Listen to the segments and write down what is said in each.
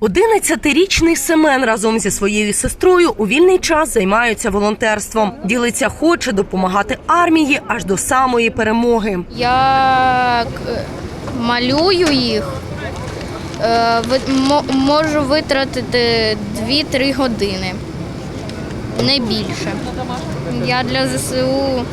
11-річний Семен разом зі своєю сестрою у вільний час займаються волонтерством. Ділиться, хоче допомагати армії аж до самої перемоги. Я малюю їх. Е, Можу витратити 2-3 години. Не більше. Я для ЗСУ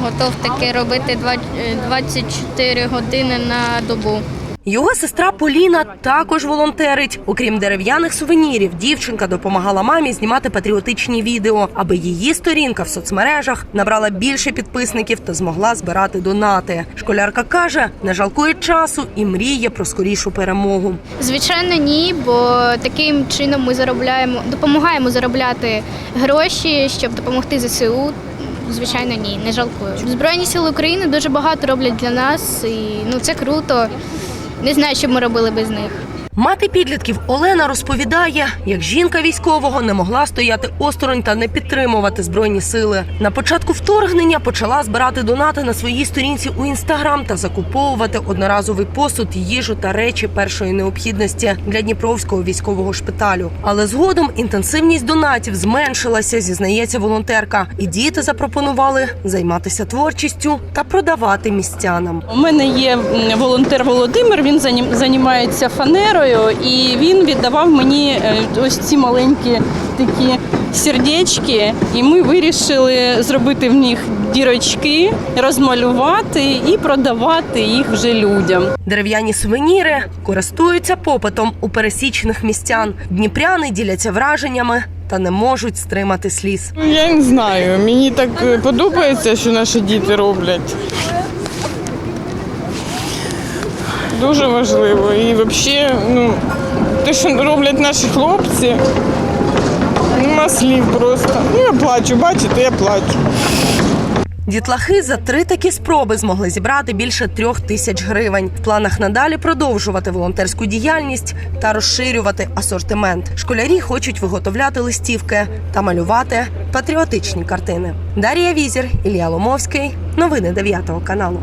готов таке робити два- е, 24 години на добу. Його сестра Поліна також волонтерить. Окрім дерев'яних сувенірів, дівчинка допомагала мамі знімати патріотичні відео, аби її сторінка в соцмережах набрала більше підписників та змогла збирати донати. Школярка каже, не жалкує часу і мріє про скорішу перемогу. Звичайно, ні, бо таким чином ми заробляємо, допомагаємо заробляти гроші, щоб допомогти ЗСУ. Звичайно, ні, не жалкую. Збройні сили України дуже багато роблять для нас, і ну це круто. Не знаю, що б ми робили без них. Мати підлітків Олена розповідає, як жінка військового не могла стояти осторонь та не підтримувати збройні сили. На початку вторгнення почала збирати донати на своїй сторінці у інстаграм та закуповувати одноразовий посуд, їжу та речі першої необхідності для Дніпровського військового шпиталю. Але згодом інтенсивність донатів зменшилася, зізнається волонтерка, і діти запропонували займатися творчістю та продавати містянам. У мене є волонтер Володимир, він займається фанерою, і він віддавав мені е, ось ці маленькі такі сердечки, і ми вирішили зробити в них дірочки, розмалювати і продавати їх вже людям. Дерев'яні сувеніри користуються попитом у пересічних містян. Дніпряни діляться враженнями та не можуть стримати сліз. Ну, Я не знаю. Мені так подобається, що наші діти роблять. Дуже важливо. І взагалі, ну, те, що роблять наші хлопці, нема слів просто. Ну, я плачу, бачите, я плачу. Дітлахи за три такі спроби змогли зібрати більше трьох тисяч гривень. В планах надалі продовжувати волонтерську діяльність та розширювати асортимент. Школярі хочуть виготовляти листівки та малювати патріотичні картини. Дар'я Візір, Ілля Ломовський. Новини 9 каналу.